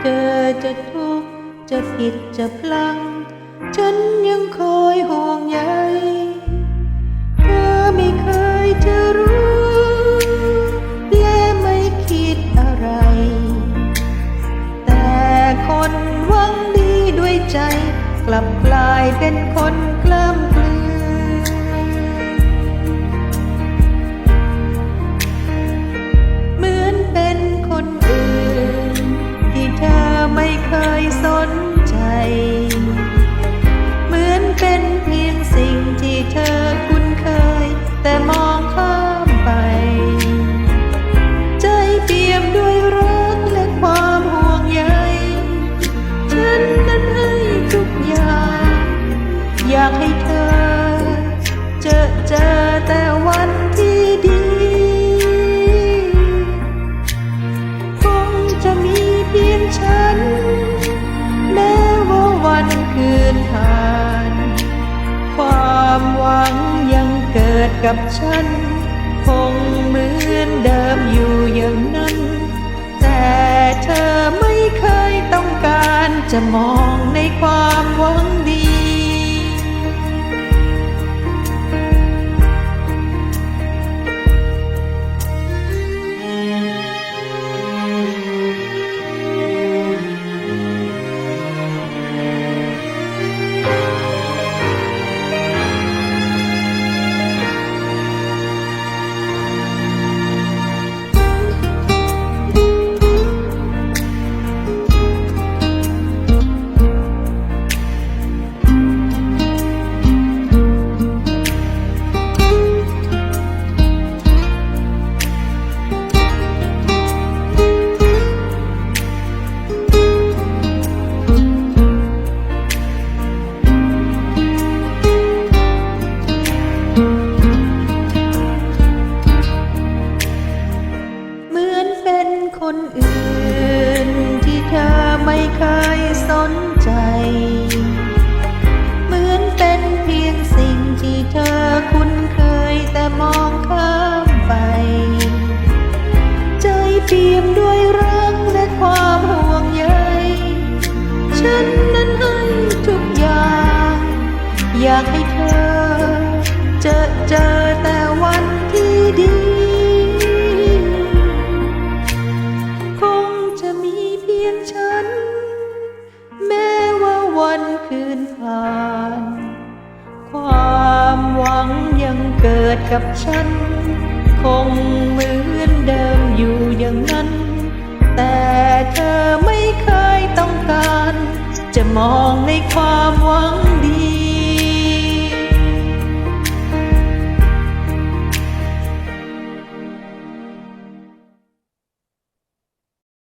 เธอจะทุกข์จะผิดจะพลัง ฉันยังคอยห่วงใยเธอไม่เคยจะรู้ และไม่คิดอะไร แต่คนหวังดีด้วยใจ กลับกลายเป็นคน กับฉัน คงเหมือนเดิมอยู่อย่างนั้น แต่เธอไม่เคยต้องการจะมองในความหวัง อแต่วันที่ดี คงจะมีเพียงฉัน แม้ว่าวันคืนผ่าน ความหวังยังเกิดกับฉัน คงเหมือนเดิมอยู่อย่างนั้น แต่เธอ